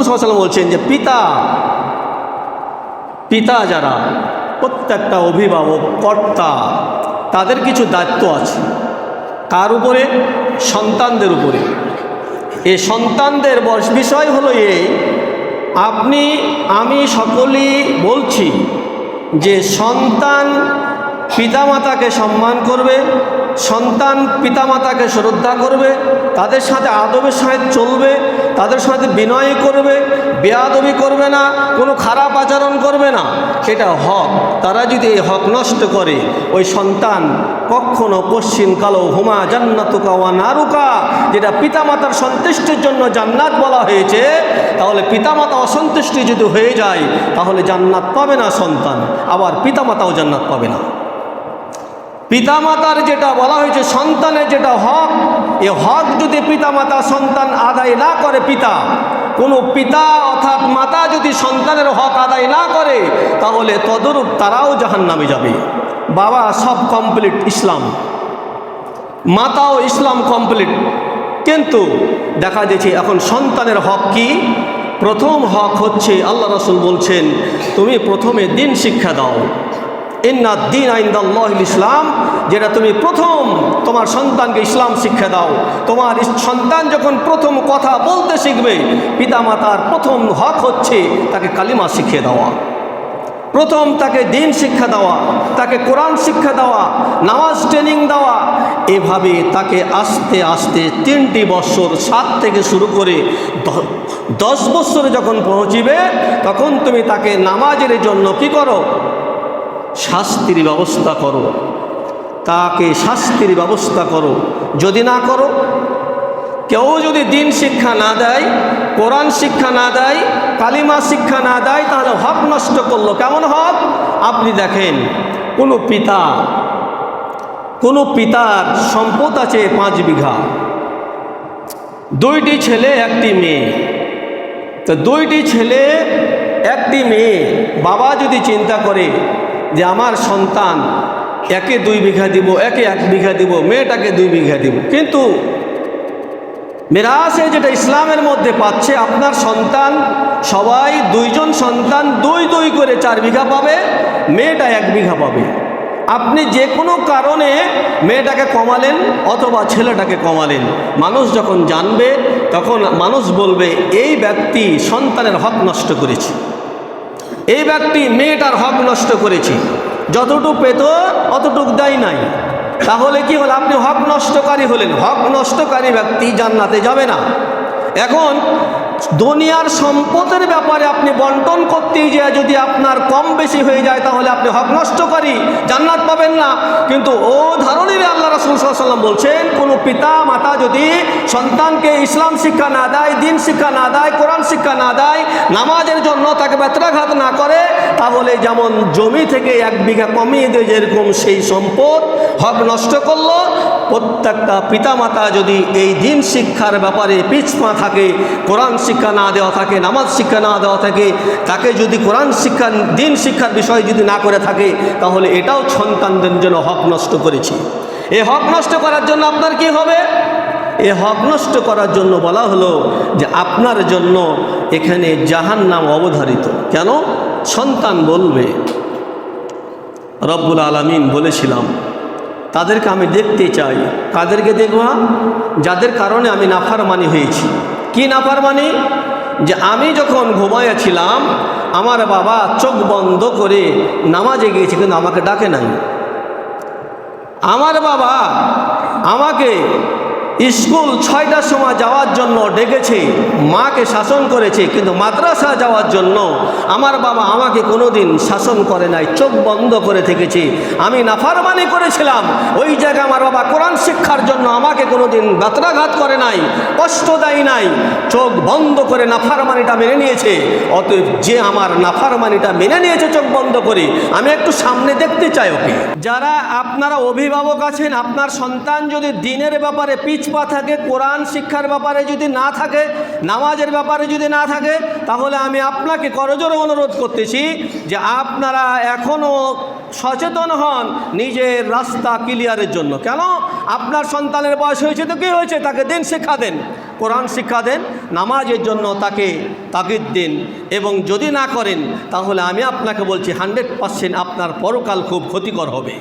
রাসুল সাল্লাম বলছেন যে পিতা পিতা যারা, প্রত্যেকটা অভিভাবক, কর্তা, তাদের কিছু দায়িত্ব আছে। কার উপরে? সন্তানদের উপরে। এই সন্তানদের বিষয় হলো এই, আপনি, আমি সকলেই বলছি যে সন্তান পিতামাতাকে সম্মান করবে সন্তান পিতামাতাকে শ্রদ্ধা করবে, তাদের সাথে আদবের সাথে চলবে, তাদের সাথে বিনয় করবে, বেয়াদবি করবে না, কোনো খারাপ আচরণ করবে না। সেটা হক। তারা যদি এই হক নষ্ট করে, ওই সন্তান কখনো পশ্চিম কালো হুমা জান্নাতুকা ওয়া নারুকা, যেটা পিতামাতার সন্তুষ্টির জন্য জান্নাত বলা হয়েছে, তাহলে পিতামাতা অসন্তুষ্টি যদি হয়ে যায়, তাহলে জান্নাত পাবে না সন্তান। আবার পিতামাতাও জান্নাত পাবে না। পিতামাতার যেটা বলা হয়েছে, সন্তানের যেটা হক, এ হক যদি পিতামাতা সন্তান আদায় না করে পিতা, কোনো পিতা অর্থাৎ মাতা যদি সন্তানের হক আদায় না করে, তাহলে তদরূপ তারাও জাহান নামে যাবে। বাবা, সব কমপ্লিট ইসলাম। মাতাও ইসলাম কমপ্লিট কিন্তু দেখা যাচ্ছে এখন সন্তানের হক কি? প্রথম হক হচ্ছে, আল্লাহ রসুল বলছেন, তুমি প্রথমে দিন শিক্ষা দাও। ইন্না দিন আইন্দাল্লাহ ইসলাম, যেটা তুমি প্রথম তোমার সন্তানকে ইসলাম শিক্ষা দাও। তোমার সন্তান যখন প্রথম কথা বলতে শিখবে, পিতামাতার প্রথম হক হচ্ছে তাকে কালিমা শিখিয়ে দেওয়া। প্রথম তাকে দিন শিক্ষা দেওয়া, তাকে কোরআন শিক্ষা দেওয়া, নামাজ ট্রেনিং দেওয়া। এভাবে তাকে আস্তে আস্তে তিনটি বছর, সাত থেকে শুরু করে দশ বছরে যখন পৌঁছিবে, তখন তুমি তাকে নামাজের জন্য কি করো? শাস্তির ব্যবস্থা করো। তাকে শাস্তির ব্যবস্থা করো? যদি না করো, কেউ যদি দিন শিক্ষা না দেয়, কোরআন শিক্ষা না দেয়, কালিমা শিক্ষা না দেয়, তাহলে হক নষ্ট করল। কেমন হক? আপনি দেখেন, কোনো পিতা, কোনো পিতার সম্পদ আছে পাঁচ বিঘা। দুইটি ছেলে, একটি মেয়ে। তো দুইটি ছেলে, একটি মেয়ে, বাবা যদি চিন্তা করে যে আমার সন্তান একে দুই বিঘা দিব, একে এক বিঘা দিব, মেয়েটাকে দুই বিঘা দিব। কিন্তু মেরাসে যেটা ইসলামের মধ্যে পাচ্ছে, আপনার সন্তান, সবাই দুইজন সন্তান দুই দুই করে চার বিঘা পাবে, মেয়েটা এক বিঘা পাবে। আপনি যে কোনো কারণে মেয়েটাকে কমালেন অথবা ছেলেটাকে কমালেন, মানুষ যখন জানবে, তখন মানুষ বলবে, এই ব্যক্তি সন্তানের হক নষ্ট করেছে। এই ব্যক্তি মেয়েটার হক নষ্ট করেছি। যতটুক পেত, অতটুক দেয় নাই। তাহলে কি হলো? আপনি হক নষ্টকারী হলেন। হক নষ্টকারী ব্যক্তি জান্নাতে যাবে না। এখন দুনিয়ার সম্পদের ব্যাপারে আপনি বন্টন করতেই যে যদি আপনার কম বেশি হয়ে যায় তাহলে আপনি হক নষ্টকারী, জান্নাত পাবেন না। কিন্তু ও ধরনের আল্লাহ রাসুল সাল্লাম বলছেন, কোনো পিতা মাতা যদি সন্তানকে ইসলাম শিক্ষা না দেয়, দিন শিক্ষা না দেয়, কোরআন শিক্ষা না দেয়, নামাজের জন্য তাকে বেত্রাঘাত না করে, তাহলে যেমন জমি থেকে এক বিঘা কমিয়ে দেয় যেরকম সেই সম্পদ হক নষ্ট করল, প্রত্যেকটা পিতামাতা যদি এই দিন শিক্ষার ব্যাপারে পিছপা থাকে, কোরআন শিক্ষা না দেওয়া থাকে, নামাজ শিক্ষা না দেওয়া থাকে, তাকে যদি কোরআন শিক্ষা, দিন শিক্ষার বিষয় যদি না করে থাকে, তাহলে এটাও সন্তানদের জন্য হক নষ্ট করেছি। এ হক নষ্ট করার জন্য আপনার কি হবে? এ হক নষ্ট করার জন্য বলা হলো যে আপনার জন্য এখানে জাহান নাম অবধারিত। কেন? সন্তান বলবে, রব্বুল আলমিন বলেছিলাম, তাদেরকে আমি দেখতে চাই। কাদেরকে দেখবা? যাদের কারণে আমি নাফারমানি হয়েছি। কি নাফারমানি? যে আমি যখন ঘুমাইয়াছিলাম, আমার বাবা চোখ বন্ধ করে নামাজে গিয়েছে, কিন্তু আমাকে ডাকে নাই। আমার বাবা আমাকে স্কুল ছয়টার সময় যাওয়ার জন্য ডেকেছে, মাকে শাসন করেছে, কিন্তু মাদ্রাসা যাওয়ার জন্য আমার বাবা আমাকে কোনোদিন শাসন করে নাই, চোখ বন্ধ করে থেকেছে। আমি নাফারমানি করেছিলাম, ওই জায়গায় আমার বাবা কোরআন শিক্ষার জন্য আমাকে কোনোদিন বাত্রাঘাত করে নাই, কষ্ট দেয় নাই, চোখ বন্ধ করে নাফারমানিটা মেনে নিয়েছে। অতএব যে আমার নাফারমানিটা মেনে নিয়েছে চোখ বন্ধ করে, আমি একটু সামনে দেখতে চাই ওকে। যারা আপনারা অভিভাবক আছেন, আপনার সন্তান যদি দিনের ব্যাপারে পিছপা থাকে, কোরআন শিক্ষার ব্যাপারে যদি না থাকে, নামাজের ব্যাপারে যদি না থাকে, তাহলে আমি আপনাকে করজোরে অনুরোধ করতেছি যে আপনারা এখনও সচেতন হন নিজের রাস্তা ক্লিয়ারের জন্য। কেন? আপনার সন্তানের বয়স হয়েছে তো কী হয়েছে? তাকে দিন শিক্ষা দেন, কোরআন শিক্ষা দেন, নামাজের জন্য তাকে তাগিদ দিন এবং যদি না করেন, তাহলে আমি আপনাকে বলছি, হান্ড্রেড পার্সেন্ট আপনার পরকাল খুব ক্ষতিকর হবে।